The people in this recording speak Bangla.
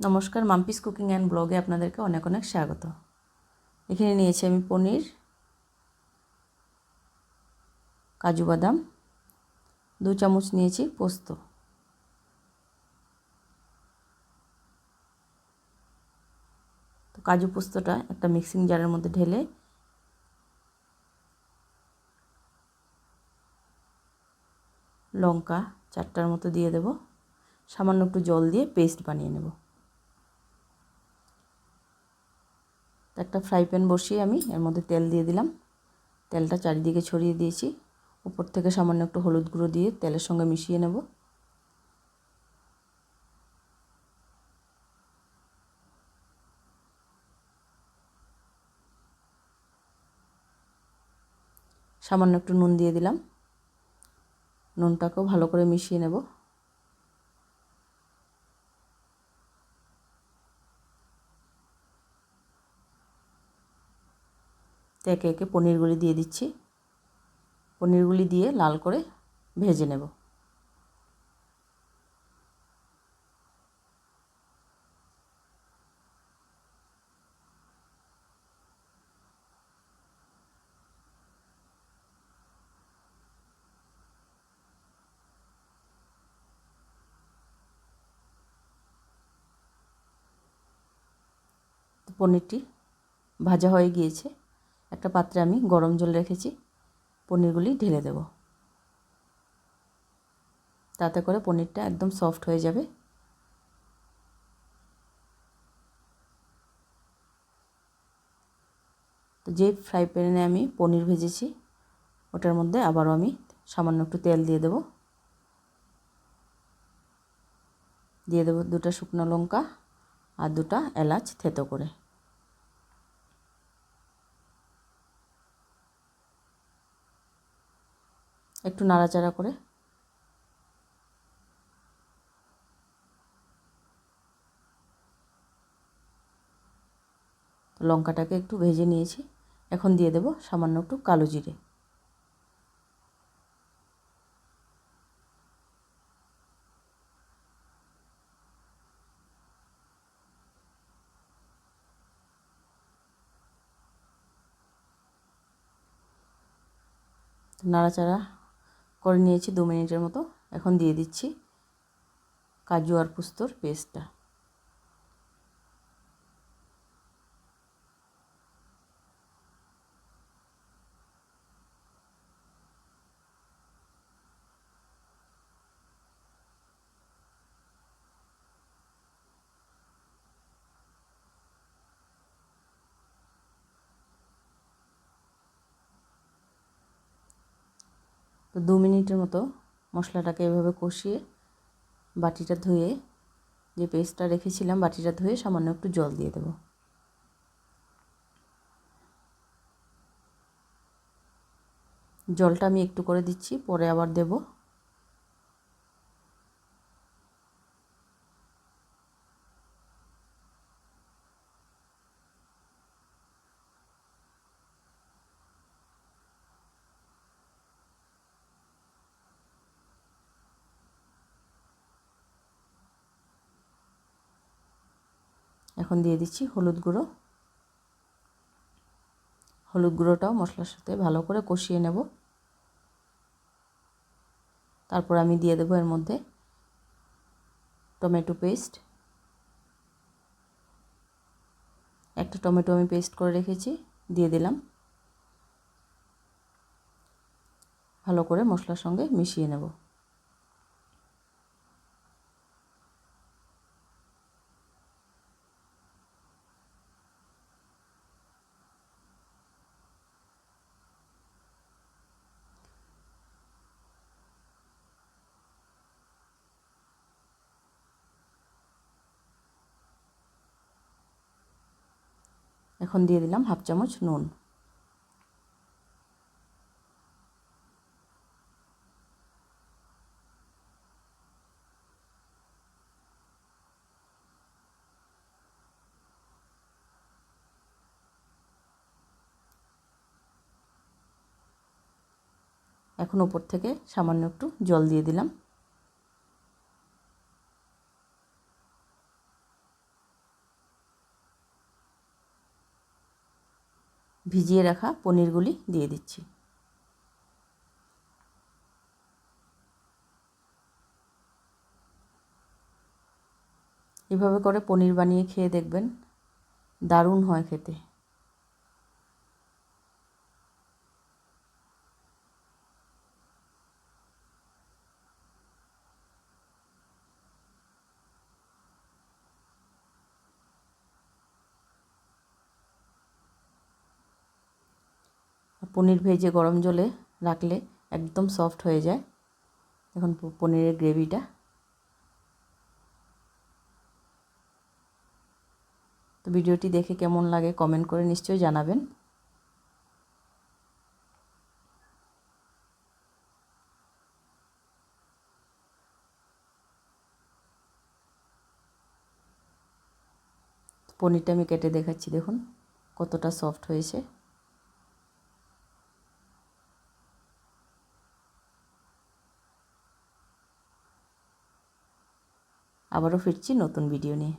নমস্কার, মাম্পিস কুকিং অ্যান্ড ব্লগে আপনাদেরকে অনেক অনেক স্বাগত। এখানে নিয়েছি আমি পনির, কাজু বাদাম, দু চামচ নিয়েছি পোস্ত। তো কাজু পোস্তটা একটা মিক্সিং জারের মধ্যে ঢেলে লঙ্কা চারটার মতো দিয়ে দেব। সামান্য একটু জল দিয়ে পেস্ট বানিয়ে নেব। একটা ফ্রাই প্যান বসিয়ে আমি এর মধ্যে তেল দিয়ে দিলাম। তেলটা চারিদিকে ছড়িয়ে দিয়েছি। উপর থেকে সামান্য একটু হলুদ গুঁড়ো দিয়ে তেলের সঙ্গে মিশিয়ে নেব। সামান্য একটু নুন দিয়ে দিলাম। নুনটাকেও ভালো করে মিশিয়ে নেব। তো একে একে পনিরগুলি দিয়ে দিচ্ছি। পনিরগুলি দিয়ে লাল করে ভেজে নেব। পনিরটি ভাজা হয়ে গিয়েছে। একটা পাত্রে আমি গরম জল রেখেছি, পনিরগুলি ঢেলে দেব। তাতে করে পনিরটা একদম সফট হয়ে যাবে। তো যে ফ্রাই প্যানে আমি পনির ভেজেছি, ওটার মধ্যে আবারও আমি সামান্য একটু তেল দিয়ে দেব। দিয়ে দেবো দুটো শুকনো লঙ্কা আর দুটা এলাচ থেতো করে। একটু নাড়াচাড়া করে। লঙ্কাটাকে একটু ভেজে নিয়েছি। এখন দিয়ে দেব সামান্য একটু কালো জিরে। নাড়াচাড়া করে নিয়েছি দু মিনিটের মতো। এখন দিয়ে দিচ্ছি কাজু আর পুস্তর পেস্টটা তো দু মিনিটের মতো মশলাটাকে এভাবে কষিয়ে বাটিটা ধুয়ে যে পেস্টটা রেখেছিলাম, বাটিটা ধুয়ে সামান্য একটু জল দিয়ে দেবো। জলটা আমি একটু করে দিচ্ছি, পরে আবার দেবো। এখন দিয়ে দিচ্ছি হলুদ গুঁড়ো। হলুদ গুঁড়োটাও মশলার সাথে ভালো করে কষিয়ে নেব। তারপর আমি দিয়ে দেবো এর মধ্যে টমেটো পেস্ট। একটা টমেটো আমি পেস্ট করে রেখেছি, দিয়ে দিলাম। ভালো করে মশলার সঙ্গে মিশিয়ে নেব। এখন দিয়ে দিলাম হাফ চামচ নুন। এখন ওপর থেকে সামান্য একটু জল দিয়ে দিলাম। ভিজিয়ে রাখা পনিরগুলি দিয়ে দিচ্ছি। এভাবে করে পনির বানিয়ে খেয়ে দেখবেন দারুণ হয় খেতে। পনির ভেজে গরম জলে রাখলে একদম সফট হয়ে যায়। এখন পনিরের গ্রেভিটা। তো ভিডিওটি দেখে কেমন লাগে কমেন্ট করে নিশ্চয়ই জানাবেন। পনিরটা আমি কেটে দেখাচ্ছি, দেখুন কতটা সফট হয়েছে। আবারও ফিরছি নতুন ভিডিও নিয়ে।